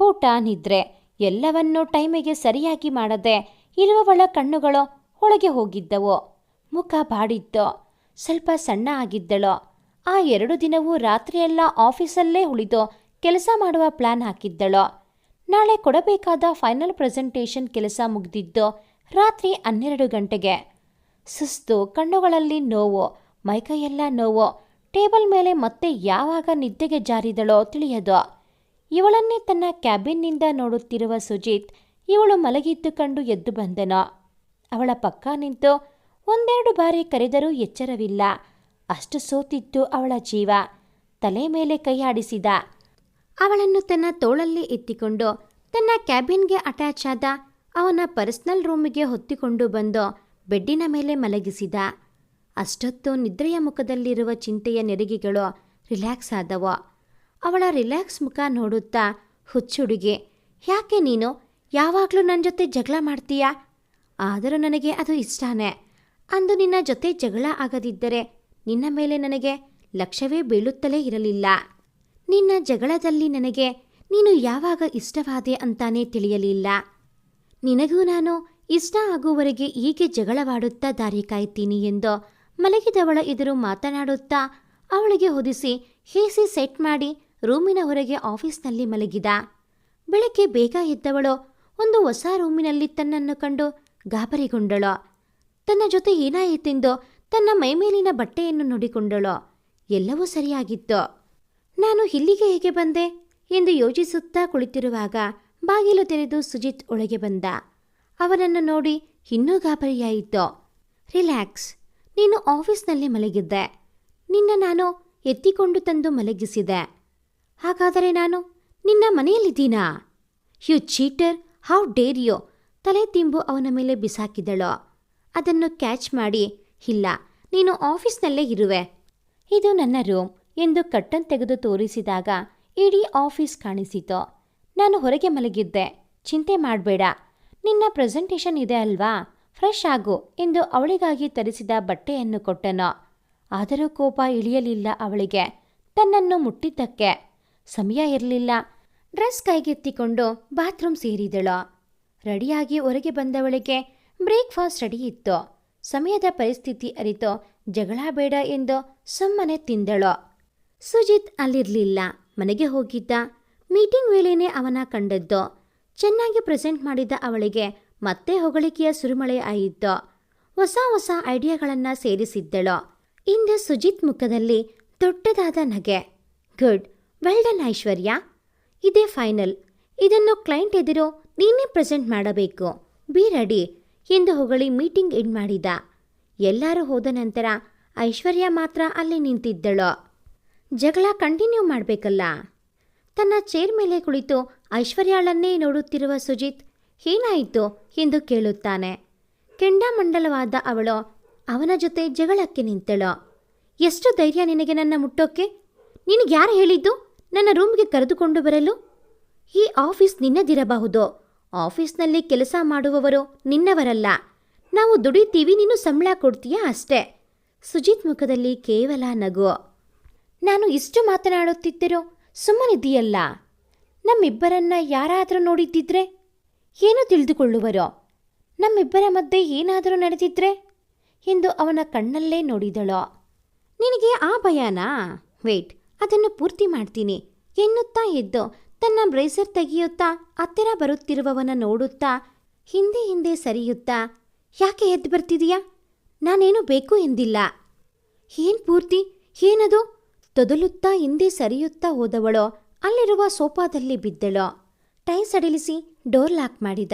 [SPEAKER 1] ಊಟ, ನಿದ್ರೆ ಎಲ್ಲವನ್ನೂ ಟೈಮಿಗೆ ಸರಿಯಾಗಿ ಮಾಡದೆ ಇರುವವಳ ಕಣ್ಣುಗಳು ಒಳಗೆ ಹೋಗಿದ್ದವು. ಮುಖ ಬಾಡಿತ್ತು. ಸ್ವಲ್ಪ ಸಣ್ಣ ಆಗಿದ್ದಳು. ಆ ಎರಡು ದಿನವೂ ರಾತ್ರಿಯೆಲ್ಲ ಆಫೀಸಲ್ಲೇ ಉಳಿದು ಕೆಲಸ ಮಾಡುವ ಪ್ಲಾನ್ ಹಾಕಿದ್ದಳು. ನಾಳೆ ಕೊಡಬೇಕಾದ ಫೈನಲ್ ಪ್ರೆಸೆಂಟೇಷನ್ ಕೆಲಸ ಮುಗಿದಿದ್ದು ರಾತ್ರಿ ಹನ್ನೆರಡು ಗಂಟೆಗೆ. ಸುಸ್ತು, ಕಣ್ಣುಗಳಲ್ಲಿ ನೋವು ಮೈಕೈಯೆಲ್ಲ ನೋವು, ಟೇಬಲ್ ಮೇಲೆ ಮತ್ತೆ ಯಾವಾಗ ನಿದ್ದೆಗೆ ಜಾರಿದಳೋ ತಿಳಿಯದು. ಇವಳನ್ನೇ ತನ್ನ ಕ್ಯಾಬಿನ್ನಿಂದ ನೋಡುತ್ತಿರುವ ಸುಜಿತ್ ಇವಳು ಮಲಗಿದ್ದು ಕಂಡು ಎದ್ದು ಬಂದನು. ಅವಳ ಪಕ್ಕ ನಿಂತು ಒಂದೆರಡು ಬಾರಿ ಕರೆದರೂ ಎಚ್ಚರವಿಲ್ಲ. ಅಷ್ಟು ಸೋತಿತ್ತು ಅವಳ ಜೀವ. ತಲೆ ಮೇಲೆ ಕೈಯಾಡಿಸಿದ ಅವಳನ್ನು ತನ್ನ ತೋಳಲ್ಲಿ ಎತ್ತಿಕೊಂಡು ತನ್ನ ಕ್ಯಾಬಿನ್ಗೆ ಅಟ್ಯಾಚ್ ಆದ ಅವನ ಪರ್ಸನಲ್ ರೂಮಿಗೆ ಹೊತ್ತಿಕೊಂಡು ಬಂದು ಬೆಡ್ಡಿನ ಮೇಲೆ ಮಲಗಿಸಿದ. ಅಷ್ಟೊತ್ತು ನಿದ್ರೆಯ ಮುಖದಲ್ಲಿರುವ ಚಿಂತೆಯ ನೆರಿಗೆಗಳು ರಿಲ್ಯಾಕ್ಸ್ ಆದವು. ಅವಳ ರಿಲ್ಯಾಕ್ಸ್ ಮುಖ ನೋಡುತ್ತಾ ಹುಚ್ಚುಡುಗೆ, ಯಾಕೆ ನೀನು? ಯಾವಾಗಲೂ ನನ್ನ ಜೊತೆ ಜಗಳ ಮಾಡ್ತೀಯಾ? ಆದರೂ ನನಗೆ ಅದು ಇಷ್ಟನೇ. ಅಂದು ನಿನ್ನ ಜೊತೆ ಜಗಳ ಆಗದಿದ್ದರೆ ನಿನ್ನ ಮೇಲೆ ನನಗೆ ಲಕ್ಷ್ಯವೇ ಬೀಳುತ್ತಲೇ ಇರಲಿಲ್ಲ. ನಿನ್ನ ಜಗಳದಲ್ಲಿ ನನಗೆ ನೀನು ಯಾವಾಗ ಇಷ್ಟವಾದೆ ಅಂತಾನೇ ತಿಳಿಯಲಿಲ್ಲ. ನಿನಗೂ ನಾನು ಇಷ್ಟ ಆಗುವವರೆಗೆ ಹೀಗೆ ಜಗಳವಾಡುತ್ತಾ ದಾರಿ ಕಾಯ್ತೀನಿ ಎಂದು ಮಲಗಿದವಳ ಎದುರು ಮಾತನಾಡುತ್ತಾ ಅವಳಿಗೆ ಹೊದಿಸಿ ಹೇಸಿ ಸೆಟ್ ಮಾಡಿ ರೂಮಿನ ಹೊರಗೆ ಆಫೀಸ್ನಲ್ಲಿ ಮಲಗಿದ. ಬೆಳಗ್ಗೆ ಬೇಗ ಎದ್ದವಳು ಒಂದು ಹೊಸ ರೂಮಿನಲ್ಲಿ ತನ್ನನ್ನು ಕಂಡು ಗಾಬರಿಗೊಂಡಳು. ತನ್ನ ಜೊತೆ ಏನಾಯಿತೆಂದು ತನ್ನ ಮೈಮೇಲಿನ ಬಟ್ಟೆಯನ್ನು ನೋಡಿಕೊಂಡಳು. ಎಲ್ಲವೂ ಸರಿಯಾಗಿತ್ತು. ನಾನು ಇಲ್ಲಿಗೆ ಹೇಗೆ ಬಂದೆ? ಎಂದು ಯೋಚಿಸುತ್ತಾ ಕುಳಿತಿರುವಾಗ ಬಾಗಿಲು ತೆರೆದು ಸುಜಿತ್ ಒಳಗೆ ಬಂದ. ಅವನನ್ನು ನೋಡಿ ಇನ್ನೂ ಗಾಬರಿಯಾಯಿತು. ರಿಲ್ಯಾಕ್ಸ್. ನೀನು ಆಫೀಸ್ನಲ್ಲಿ ಮಲಗಿದ್ದೆ. ನಿನ್ನ ನಾನು ಎತ್ತಿಕೊಂಡು ತಂದು ಮಲಗಿಸಿದೆ. ಹಾಗಾದರೆ ನಾನು ನಿನ್ನ ಮನೆಯಲ್ಲಿದ್ದೀನಾ? You cheater, how dare you? ತಲೆ ತಿಂಬು ಅವನ ಮೇಲೆ ಬಿಸಾಕಿದಳು. ಅದನ್ನು ಕ್ಯಾಚ್ ಮಾಡಿ ಇಲ್ಲ, ನೀನು ಆಫೀಸ್ನಲ್ಲೇ ಇರುವೆ. ಇದು ನನ್ನ ರೂಮ್, ಎಂದು ಕಟ್ಟನ್ ತೆಗೆದು ತೋರಿಸಿದಾಗ ಇಡೀ ಆಫೀಸ್ ಕಾಣಿಸಿತು. ನಾನು ಹೊರಗೆ ಮಲಗಿದ್ದೆ. ಚಿಂತೆ ಮಾಡಬೇಡ. ನಿನ್ನ ಪ್ರೆಸೆಂಟೇಷನ್ ಇದೆ ಅಲ್ವಾ? ಫ್ರೆಶ್ ಆಗು, ಎಂದು ಅವಳಿಗಾಗಿ ತರಿಸಿದ ಬಟ್ಟೆಯನ್ನು ಕೊಟ್ಟನು. ಆದರೂ ಕೋಪ ಇಳಿಯಲಿಲ್ಲ ಅವಳಿಗೆ. ತನ್ನನ್ನು ಮುಟ್ಟಿದ್ದಕ್ಕೆ. ಸಮಯ ಇರಲಿಲ್ಲ. ಡ್ರೆಸ್ ಕೈಗೆತ್ತಿಕೊಂಡು ಬಾತ್ರೂಮ್ ಸೇರಿದಳು. ರೆಡಿಯಾಗಿ ಹೊರಗೆ ಬಂದವಳಿಗೆ ಬ್ರೇಕ್ಫಾಸ್ಟ್ ರೆಡಿ ಇತ್ತು. ಸಮಯದ ಪರಿಸ್ಥಿತಿ ಅರಿತು ಜಗಳ ಬೇಡ ಎಂದು ಸುಮ್ಮನೆ ತಿಂದಳು. ಸುಜಿತ್ ಅಲ್ಲಿರಲಿಲ್ಲ. ಮನೆಗೆ ಹೋಗಿದ್ದ. ಮೀಟಿಂಗ್ ವೇಳೆನೇ ಅವನ ಕಂಡದ್ದು. ಚೆನ್ನಾಗಿ ಪ್ರೆಸೆಂಟ್ ಮಾಡಿದ್ದ ಅವಳಿಗೆ ಮತ್ತೆ ಹೊಗಳಿಕೆಯ ಸುರಿಮಳೆ ಆಯಿತು. ಹೊಸ ಹೊಸ ಐಡಿಯಾಗಳನ್ನು ಸೇರಿಸಿದ್ದಳು. ಇಂದು ಸುಜಿತ್ ಮುಖದಲ್ಲಿ ದೊಡ್ಡದಾದ ನಗೆ. ಗುಡ್. Well done Aishwarya. ಇದೇ ಫೈನಲ್. ಇದನ್ನು ಕ್ಲೈಂಟ್ ಎದುರು ನೀನೇ ಪ್ರೆಸೆಂಟ್ ಮಾಡಬೇಕು. Be ready. ಎಂದು ಹೊಗಳಿ ಮೀಟಿಂಗ್ ಎಂಡ್ ಮಾಡಿದ. ಎಲ್ಲರೂ ಹೋದ ನಂತರ ಐಶ್ವರ್ಯ ಮಾತ್ರ ಅಲ್ಲಿ ನಿಂತಿದ್ದಳು. ಜಗಳ ಕಂಟಿನ್ಯೂ ಮಾಡಬೇಕಲ್ಲ? ತನ್ನ ಚೇರ್ ಮೇಲೆ ಕುಳಿತು ಐಶ್ವರ್ಯಾಳನ್ನೇ ನೋಡುತ್ತಿರುವ ಸುಜಿತ್, ಏನಾಯಿತು ಎಂದು ಕೇಳುತ್ತಾನೆ. ಕೆಂಡಾಮಂಡಲವಾದ ಅವಳು ಅವನ ಜೊತೆ ಜಗಳಕ್ಕೆ ನಿಂತಳು. ಎಷ್ಟು ಧೈರ್ಯ ನಿನಗೆ ನನ್ನ ಮುಟ್ಟೋಕೆ? ನಿನಗೆ ಯಾರು ಹೇಳಿದ್ದು? ನನ್ನ ರೂಮ್ಗೆ ಕರೆದುಕೊಂಡು ಬರಲು? ಈ ಆಫೀಸ್ ನಿನ್ನದಿರಬಹುದು. ಆಫೀಸ್ನಲ್ಲಿ ಕೆಲಸ ಮಾಡುವವರು ನಿನ್ನವರಲ್ಲ. ನಾವು ದುಡಿತೀವಿ, ನೀನು ಸಂಬಳ ಕೊಡ್ತೀಯಾ ಅಷ್ಟೇ. ಸುಜಿತ್ ಮುಖದಲ್ಲಿ ಕೇವಲ ನಗು. ನಾನು ಇಷ್ಟು ಮಾತನಾಡುತ್ತಿದ್ದರೂ ಸುಮ್ಮನಿದ್ದೀಯಲ್ಲ. ನಮ್ಮಿಬ್ಬರನ್ನ ಯಾರಾದರೂ ನೋಡಿದ್ದಿದ್ರೆ ಏನು ತಿಳಿದುಕೊಳ್ಳುವರೋ? ನಮ್ಮಿಬ್ಬರ ಮಧ್ಯೆ ಏನಾದರೂ ನಡೆದಿದ್ರೆ ಎಂದು ಅವನ ಕಣ್ಣಲ್ಲೇ ನೋಡಿದಳು. ನಿನಗೆ ಆ ಭಯನಾ? ವೇಟ್, ಅದನ್ನು ಪೂರ್ತಿ ಮಾಡ್ತೀನಿ ಎನ್ನುತ್ತಾ ಎದ್ದು ತನ್ನ ಬ್ರೇಸರ್ ತೆಗೆಯುತ್ತಾ ಹತ್ತಿರ ಬರುತ್ತಿರುವವನ ನೋಡುತ್ತಾ ಹಿಂದೆ ಹಿಂದೆ ಸರಿಯುತ್ತಾ, ಯಾಕೆ ಎದ್ದು ಬರ್ತಿದೀಯಾ? ನಾನೇನು ಬೇಕು ಎಂದಿಲ್ಲ. ಏನ್ ಪೂರ್ತಿ? ಏನದು? ತೊದಲುತ್ತಾ ಹಿಂದೆ ಸರಿಯುತ್ತಾ ಹೋದವಳು, ಅಲ್ಲಿರುವ ಸೋಫಾದಲ್ಲಿ ಬಿದ್ದಳು. ಟೈ ಸಡಿಲಿಸಿ ಡೋರ್ ಲಾಕ್ ಮಾಡಿದ.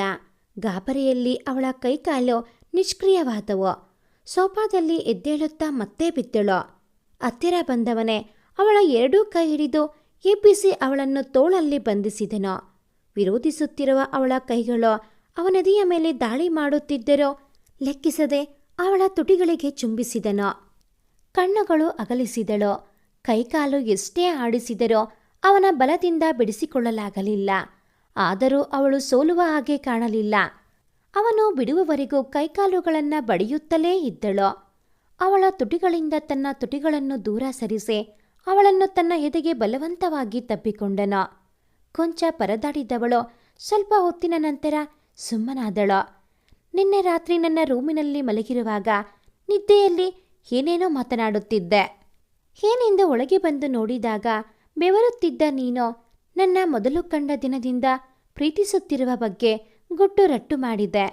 [SPEAKER 1] ಗಾಬರಿಯಲ್ಲಿ ಅವಳ ಕೈಕಾಲು ನಿಷ್ಕ್ರಿಯವಾದವು. ಸೋಫಾದಲ್ಲಿ ಎದ್ದೇಳುತ್ತಾ ಮತ್ತೆ ಬಿದ್ದಳು. ಹತ್ತಿರ ಬಂದವನೇ, ಅವಳ ಎರಡೂ ಕೈ ಹಿಡಿದು ಎಬ್ಬಿಸಿ ಅವಳನ್ನು ತೋಳಲ್ಲಿ ಬಂಧಿಸಿದನು? ವಿರೋಧಿಸುತ್ತಿರುವ ಅವಳ ಕೈಗಳು ಅವನದಿಯ ಮೇಲೆ ದಾಳಿ ಮಾಡುತ್ತಿದ್ದರೋ? ಲೆಕ್ಕಿಸದೆ ಅವಳ ತುಟಿಗಳಿಗೆ ಚುಂಬಿಸಿದನು? ಕಣ್ಣುಗಳು ಅಗಲಿಸಿದಳು? ಕೈಕಾಲು ಎಷ್ಟೇ ಆಡಿಸಿದರೋ ಅವನ ಬಲದಿಂದ ಬಿಡಿಸಿಕೊಳ್ಳಲಾಗಲಿಲ್ಲ. ಆದರೂ ಅವಳು ಸೋಲುವ ಹಾಗೆ ಕಾಣಲಿಲ್ಲ. ಅವನು ಬಿಡುವವರೆಗೂ ಕೈಕಾಲುಗಳನ್ನು ಬಡಿಯುತ್ತಲೇ ಇದ್ದಳು? ಅವಳ ತುಟಿಗಳಿಂದ ತನ್ನ ತುಟಿಗಳನ್ನು ದೂರ ಸರಿಸಿ ಅವಳನ್ನು ತನ್ನ ಎದೆಗೆ ಬಲವಂತವಾಗಿ ತಬ್ಬಿಕೊಂಡನ ಕೊಂಚ ಪರದಾಡಿದವಳು, ಸ್ವಲ್ಪ ಹೊತ್ತಿನ ನಂತರ ಸುಮ್ಮನಾದಳ. ನಿನ್ನೆ ರಾತ್ರಿ ನನ್ನ ರೂಮಿನಲ್ಲಿ ಮಲಗಿರುವಾಗ ನಿದ್ದೆಯಲ್ಲಿ ಏನೇನೋ ಮಾತನಾಡುತ್ತಿದ್ದೆ. ಏನೆಂದು ಒಳಗೆ ಬಂದು ನೋಡಿದಾಗ ಬೆವರುತ್ತಿದ್ದ ನೀನು ನನ್ನ ಮೊದಲು ಕಂಡ ದಿನದಿಂದ ಪ್ರೀತಿಸುತ್ತಿರುವ ಬಗ್ಗೆ ಗುಟ್ಟು ರಟ್ಟು ಮಾಡಿದೆ.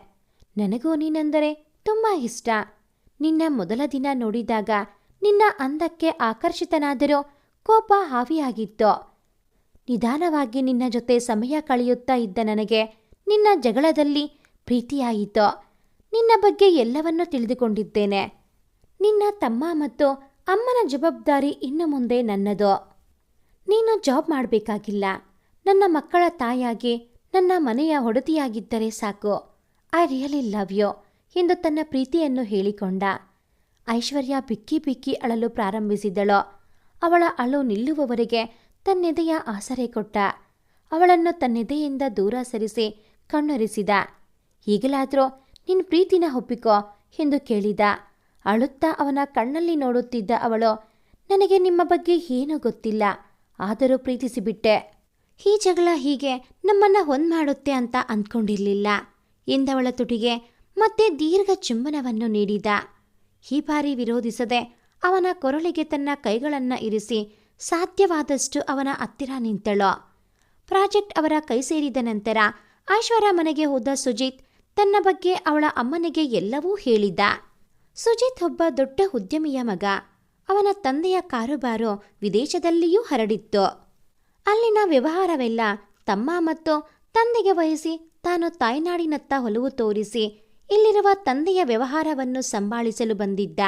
[SPEAKER 1] ನನಗೂ ನೀನೆಂದರೆ ತುಂಬ ಇಷ್ಟ. ನಿನ್ನ ಮೊದಲ ದಿನ ನೋಡಿದಾಗ ನಿನ್ನ ಅಂದಕ್ಕೆ ಆಕರ್ಷಿತನಾದರೂ ಕೋಪ ಹಾವಿಯಾಗಿತ್ತು. ನಿಧಾನವಾಗಿ ನಿನ್ನ ಜೊತೆ ಸಮಯ ಕಳೆಯುತ್ತಾ ಇದ್ದ ನನಗೆ ನಿನ್ನ ಜಗಳದಲ್ಲಿ ಪ್ರೀತಿಯಾಯಿತು. ನಿನ್ನ ಬಗ್ಗೆ ಎಲ್ಲವನ್ನೂ ತಿಳಿದುಕೊಂಡಿದ್ದೇನೆ. ನಿನ್ನ ತಮ್ಮ ಮತ್ತು ಅಮ್ಮನ ಜವಾಬ್ದಾರಿ ಇನ್ನು ಮುಂದೆ ನನ್ನದು. ನೀನು ಜಾಬ್ ಮಾಡಬೇಕಾಗಿಲ್ಲ. ನನ್ನ ಮಕ್ಕಳ ತಾಯಿಯಾಗಿ ನನ್ನ ಮನೆಯ ಹೊಡತಿಯಾಗಿದ್ದರೆ ಸಾಕು. ಐ ರಿಯಲಿ ಲವ್ ಯು ಎಂದು ತನ್ನ ಪ್ರೀತಿಯನ್ನು ಹೇಳಿಕೊಂಡ. ಐಶ್ವರ್ಯ ಬಿಕ್ಕಿ ಬಿಕ್ಕಿ ಅಳಲು ಪ್ರಾರಂಭಿಸಿದಳು. ಅವಳ ಅಳು ನಿಲ್ಲುವವರೆಗೆ ತನ್ನೆದೆಯ ಆಸರೆ ಕೊಟ್ಟ. ಅವಳನ್ನು ತನ್ನೆದೆಯಿಂದ ದೂರ ಸರಿಸಿ ಕಣ್ಣೊರೆಸಿದ. ಈಗಲಾದರೂ ನಿನ್ ಪ್ರೀತಿನ ಒಪ್ಪಿಕೋ ಎಂದು ಕೇಳಿದ. ಅಳುತ್ತಾ ಅವನ ಕಣ್ಣಲ್ಲಿ ನೋಡುತ್ತಿದ್ದ ಅವಳು, ನನಗೆ ನಿಮ್ಮ ಬಗ್ಗೆ ಏನೂ ಗೊತ್ತಿಲ್ಲ, ಆದರೂ ಪ್ರೀತಿಸಿಬಿಟ್ಟೆ. ಈ ಜಗಳ ಹೀಗೆ ನಮ್ಮನ್ನ ಒಂದ್ ಮಾಡುತ್ತೆ ಅಂತ ಅಂದ್ಕೊಂಡಿರ್ಲಿಲ್ಲ ಎಂದವಳ ತುಟಿಗೆ ಮತ್ತೆ ದೀರ್ಘ ಚುಂಬನವನ್ನು ನೀಡಿದ. ಈ ಬಾರಿ ವಿರೋಧಿಸದೆ ಅವನ ಕೊರಳಿಗೆ ತನ್ನ ಕೈಗಳನ್ನು ಇರಿಸಿ ಸಾಧ್ಯವಾದಷ್ಟು ಅವನ ಹತ್ತಿರ ನಿಂತಳು. ಪ್ರಾಜೆಕ್ಟ್ ಅವರ ಕೈ ಸೇರಿದ ನಂತರ ಐಶ್ವರ್ಯ ಮನೆಗೆ ಹೋದ ಸುಜಿತ್ ತನ್ನ ಬಗ್ಗೆ ಅವಳ ಅಮ್ಮನಿಗೆ ಎಲ್ಲವೂ ಹೇಳಿದ್ದ ಸುಜಿತ್ ಒಬ್ಬ ದೊಡ್ಡ ಉದ್ಯಮಿಯ ಮಗ. ಅವನ ತಂದೆಯ ಕಾರುಬಾರು ವಿದೇಶದಲ್ಲಿಯೂ ಹರಡಿತ್ತು. ಅಲ್ಲಿನ ವ್ಯವಹಾರವೆಲ್ಲ ತಮ್ಮ ಮತ್ತು ತಂದೆಗೆ ವಹಿಸಿ ತಾನು ತಾಯ್ನಾಡಿನತ್ತ ಒಲವು ತೋರಿಸಿ ಇಲ್ಲಿರುವ ತಂದೆಯ ವ್ಯವಹಾರವನ್ನು ಸಂಭಾಳಿಸಲು ಬಂದಿದ್ದ.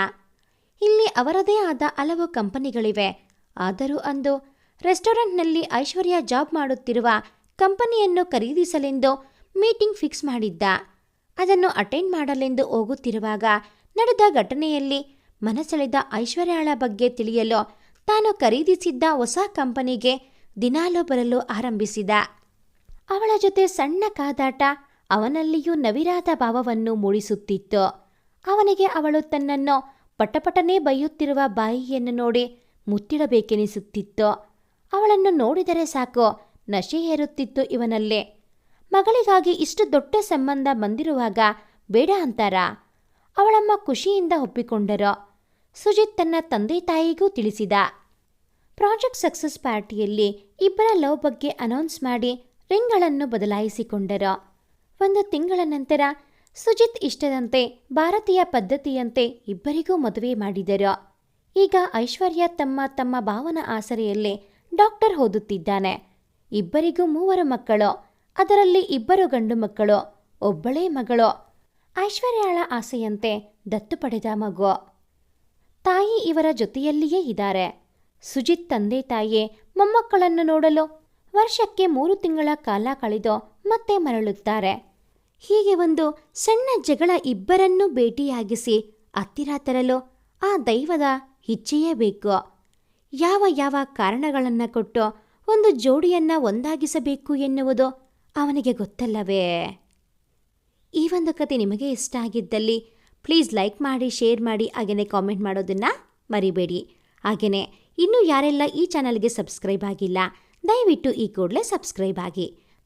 [SPEAKER 1] ಇಲ್ಲಿ ಅವರದೇ ಆದ ಹಲವು ಕಂಪನಿಗಳಿವೆ. ಆದರೂ ಅಂದು ರೆಸ್ಟೋರೆಂಟ್ನಲ್ಲಿ ಐಶ್ವರ್ಯ ಜಾಬ್ ಮಾಡುತ್ತಿರುವ ಕಂಪನಿಯನ್ನು ಖರೀದಿಸಲೆಂದು ಮೀಟಿಂಗ್ ಫಿಕ್ಸ್ ಮಾಡಿದ್ದ. ಅದನ್ನು ಅಟೆಂಡ್ ಮಾಡಲೆಂದು ಹೋಗುತ್ತಿರುವಾಗ ನಡೆದ ಘಟನೆಯಲ್ಲಿ ಮನಸೆಳೆದ ಐಶ್ವರ್ಯಾಳ ಬಗ್ಗೆ ತಿಳಿಯಲು ತಾನು ಖರೀದಿಸಿದ್ದ ಹೊಸ ಕಂಪನಿಗೆ ದಿನಾಲೂ ಬರಲು ಆರಂಭಿಸಿದ. ಅವಳ ಜೊತೆ ಸಣ್ಣ ಕಾದಾಟ ಅವನಲ್ಲಿಯೂ ನವಿರಾದ ಭಾವವನ್ನು ಮೂಡಿಸುತ್ತಿತ್ತು. ಅವನಿಗೆ ಅವಳು ತನ್ನನ್ನು ಪಟಪಟನೆ ಬೈಯುತ್ತಿರುವ ಬಾಯಿಯನ್ನು ನೋಡಿ ಮುತ್ತಿಡಬೇಕೆನಿಸುತ್ತಿತ್ತು. ಅವಳನ್ನು ನೋಡಿದರೆ ಸಾಕು, ನಶೆ ಏರುತ್ತಿತ್ತು ಇವನಲ್ಲೇ. ಮಗಳಿಗಾಗಿ ಇಷ್ಟು ದೊಡ್ಡ ಸಂಬಂಧ ಬಂದಿರುವಾಗ ಬೇಡ ಅಂತಾರ? ಅವಳಮ್ಮ ಖುಷಿಯಿಂದ ಒಪ್ಪಿಕೊಂಡರು. ಸುಜಿತ್ ತನ್ನ ತಂದೆ ತಾಯಿಗೂ ತಿಳಿಸಿದ. ಪ್ರಾಜೆಕ್ಟ್ ಸಕ್ಸಸ್ ಪಾರ್ಟಿಯಲ್ಲಿ ಇಬ್ಬರ ಲವ್ ಬಗ್ಗೆ ಅನೌನ್ಸ್ ಮಾಡಿ ರಿಂಗ್ಗಳನ್ನು ಬದಲಾಯಿಸಿಕೊಂಡರು. ಒಂದು ತಿಂಗಳ ನಂತರ ಸುಜಿತ್ ಇಷ್ಟದಂತೆ, ಭಾರತೀಯ ಪದ್ಧತಿಯಂತೆ ಇಬ್ಬರಿಗೂ ಮದುವೆ ಮಾಡಿದರು. ಈಗ ಐಶ್ವರ್ಯ ತಮ್ಮ ತಮ್ಮ ಭಾವನ ಆಸರೆಯಲ್ಲೇ ಡಾಕ್ಟರ್ ಓದುತ್ತಿದ್ದಾನೆ. ಇಬ್ಬರಿಗೂ ಮೂವರು ಮಕ್ಕಳು, ಅದರಲ್ಲಿ ಇಬ್ಬರು ಗಂಡು ಮಕ್ಕಳು, ಒಬ್ಬಳೇ ಮಗಳು. ಐಶ್ವರ್ಯಾಳ ಆಸೆಯಂತೆ ದತ್ತು ಪಡೆದ ಮಗು. ತಾಯಿ ಇವರ ಜೊತೆಯಲ್ಲಿಯೇ ಇದ್ದಾರೆ. ಸುಜಿತ್ ತಂದೆ ತಾಯಿ ಮೊಮ್ಮಕ್ಕಳನ್ನು ನೋಡಲು ವರ್ಷಕ್ಕೆ ಮೂರು ತಿಂಗಳ ಕಾಲ ಕಳೆದು ಮತ್ತೆ ಮರಳುತ್ತಾರೆ. ಹೀಗೆ ಒಂದು ಸಣ್ಣ ಜಗಳ ಇಬ್ಬರನ್ನೂ ಭೇಟಿಯಾಗಿಸಿ ಹತ್ತಿರ ತರಲು ಆ ದೈವದ ಇಚ್ಛೆಯೇ ಬೇಕು. ಯಾವ ಯಾವ ಕಾರಣಗಳನ್ನು ಕೊಟ್ಟು ಒಂದು ಜೋಡಿಯನ್ನ ಒಂದಾಗಿಸಬೇಕು ಎನ್ನುವುದು ಅವನಿಗೆ ಗೊತ್ತಲ್ಲವೇ? ಈ ಒಂದು ಕತೆ ನಿಮಗೆ ಇಷ್ಟ ಆಗಿದ್ದಲ್ಲಿ ಪ್ಲೀಸ್ ಲೈಕ್ ಮಾಡಿ, ಶೇರ್ ಮಾಡಿ, ಹಾಗೆಯೇ ಕಾಮೆಂಟ್ ಮಾಡೋದನ್ನು ಮರಿಬೇಡಿ. ಹಾಗೆಯೇ ಇನ್ನೂ ಯಾರೆಲ್ಲ ಈ ಚಾನಲ್ಗೆ ಸಬ್ಸ್ಕ್ರೈಬ್ ಆಗಿಲ್ಲ, ದಯವಿಟ್ಟು ಈ ಕೂಡಲೇ ಸಬ್ಸ್ಕ್ರೈಬ್ ಆಗಿ.